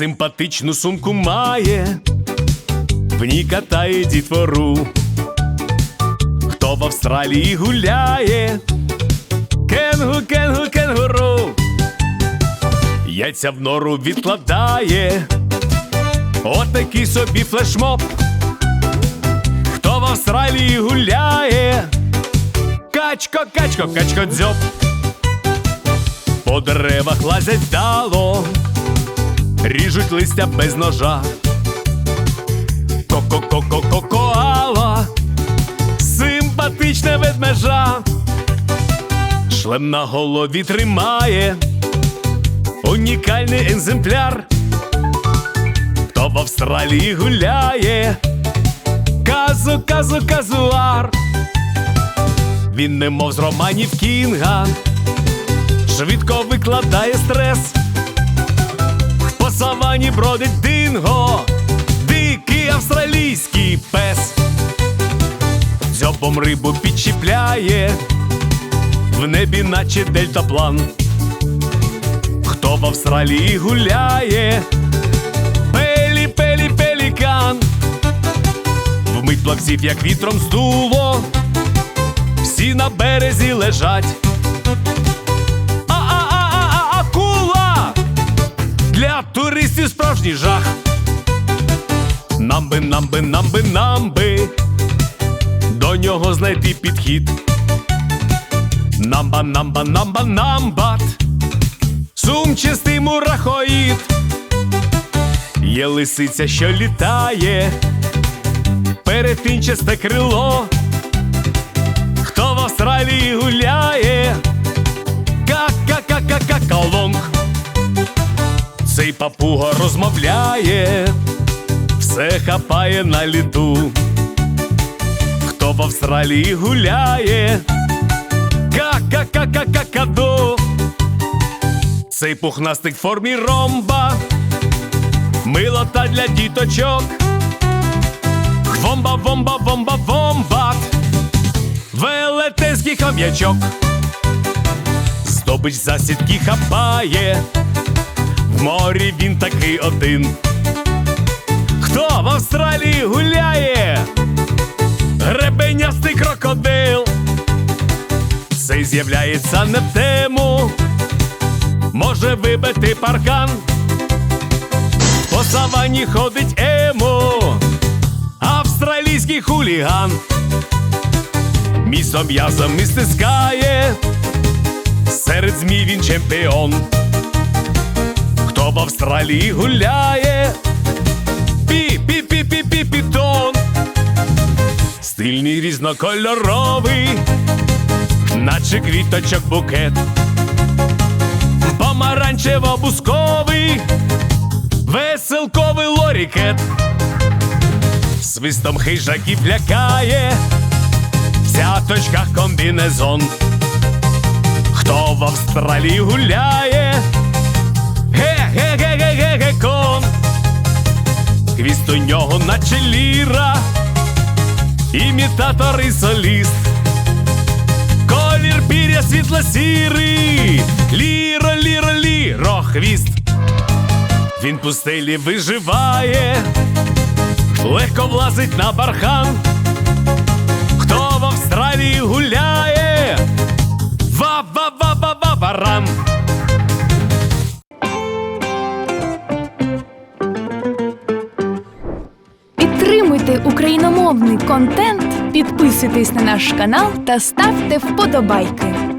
Симпатичну сумку має, в ній катає дітвору. Хто в Австралії гуляє? Кенгу, кенгу, кенгуру. Яйця в нору відкладає. Отакий собі флешмоб. Хто в Австралії гуляє? Качко, качко, качко, дзьоб. По деревах лазять вдало, ріжуть листя без ножа. Ко-ко-ко-ко-ко-коала, симпатичне ведмежа. Шлем на голові тримає, унікальний екземпляр. Хто в Австралії гуляє, казу, казу, казуар. Він немов з романів Кінга, швидко викладає стрес. Савані бродить динго, дикий австралійський пес. Дзьобом рибу підчіпляє, в небі наче дельтаплан. Хто в Австралії гуляє? Пелі, пелі, пелікан. Вмить плавців, як вітром здуло, всі на березі лежать. Справжній жах. Намби, намби, намби, намби. До нього знайти підхід. Намба, намба, намба, намбат. Сумчастий мурахоїд. Є лисиця, що літає, перетинчасте крило. Хто в Австралії гуляє? Цей папуга розмовляє, все хапає на літу. Хто в Австралії гуляє? Ка-ка-ка-ка-ка-каду. Цей пухнастик в формі ромба, милота для діточок. Вомба, вомба, вомба, вомбат, велетенський хам'ячок. Здобич засідки хапає, морі він такий один. Хто в Австралії гуляє? Гребенястий крокодил. Цей з'являється не в тему, може вибити паркан. По савані ходить емо, австралійський хуліган. Місом м'язом і стискає, серед змій він чемпіон. В Австралії гуляє? Пі-пі-пі-пі-пі-пітон. Стильний різнокольоровий, наче квіточок букет. Помаранчево-бусковий, веселковий лорікет. Свистом хижаків лякає, в цяточках комбінезон. Хто в Австралії гуляє? Хвіст у нього наче ліра, імітатор і соліст. Колір пір'я світло-сірий, ліро, ліро, ліро, хвіст. Він пустелі виживає, легко влазить на бархан. Україномовний контент, підписуйтесь на наш канал та ставте вподобайки.